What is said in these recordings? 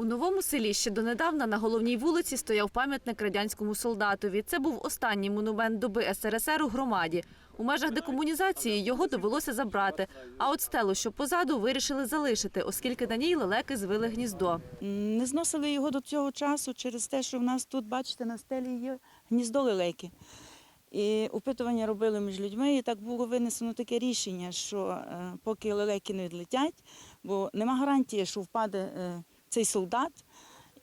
У новому селі ще донедавна на головній вулиці стояв пам'ятник радянському солдатові. Це був останній монумент доби СРСР у громаді. У межах декомунізації його довелося забрати. А от стелу, що позаду, вирішили залишити, оскільки на ній лелеки звили гніздо. Не зносили його до цього часу через те, що в нас тут, бачите, на стелі є гніздо лелеки. І опитування робили між людьми, і так було винесено таке рішення, що е, поки лелеки не відлетять, бо нема гарантії, що впаде е, цей солдат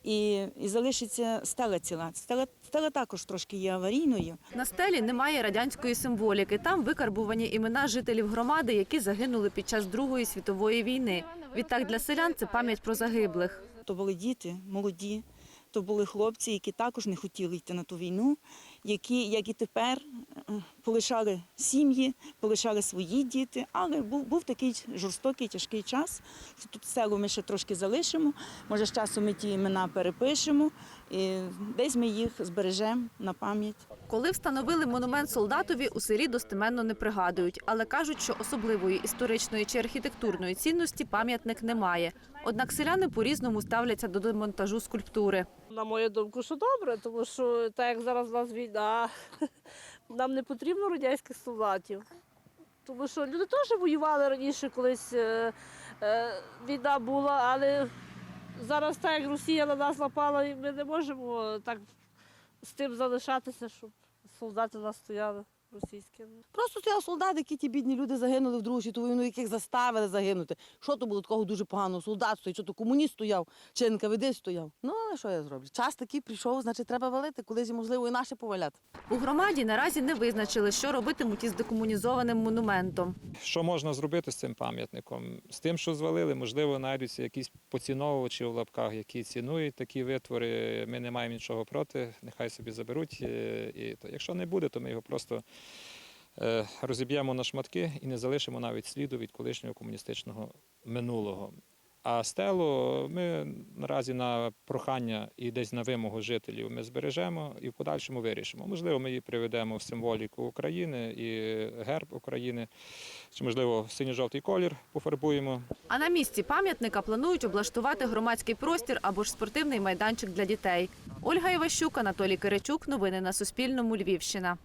і, і залишиться стела ціла. Стела, стела також трошки є аварійною. На стелі немає радянської символіки. Там викарбувані імена жителів громади, які загинули під час Другої світової війни. Відтак для селян це пам'ять про загиблих. То були діти молоді, то були хлопці, які також не хотіли йти на ту війну, які, як і тепер, е, полишали сім'ї, полишали свої діти. Але був, був такий жорстокий, тяжкий час. що Тут село ми ще трошки залишимо. Може, з часом ми ті імена перепишемо, і десь ми їх збережемо на пам'ять. Коли встановили монумент солдатові, у селі достеменно не пригадують, але кажуть, що особливої історичної чи архітектурної цінності пам'ятник не має. Однак селяни по-різному ставляться до демонтажу скульптури. На мою думку, що добре, тому що так як зараз у нас війна, нам не потрібно радянських солдатів. Тому що люди теж воювали раніше, колись е, е, війна була, але зараз так як Росія на нас напала, і ми не можемо так з тим залишатися, щоб солдати нас стояли російські. Просто стояв солдат, які ті бідні люди загинули в Другу світову війну, яких заставили загинути. Що то було такого дуже поганого? Солдат стоїть, що то комуніст стояв, чи НКВД стояв. Ну, але що я зроблю? Час такий прийшов, значить, треба валити, колись, можливо, і наше поваляти. У громаді наразі не визначили, що робитимуть із декомунізованим монументом. Що можна зробити з цим пам'ятником? З тим, що звалили, можливо, знайдуться якісь поціновувачі в лапках, які цінують такі витвори. Ми не маємо нічого проти, нехай собі заберуть. Е, І то, якщо не буде, то ми його просто розіб'ємо на шматки і не залишимо навіть сліду від колишнього комуністичного минулого. А стелу ми наразі на прохання і десь на вимогу жителів ми збережемо і в подальшому вирішимо. Можливо, ми її приведемо в символіку України і герб України, чи можливо синьо-жовтий колір пофарбуємо. А на місці пам'ятника планують облаштувати громадський простір або ж спортивний майданчик для дітей. Ольга Іващук, Анатолій Киричук. Новини на Суспільному. Львівщина.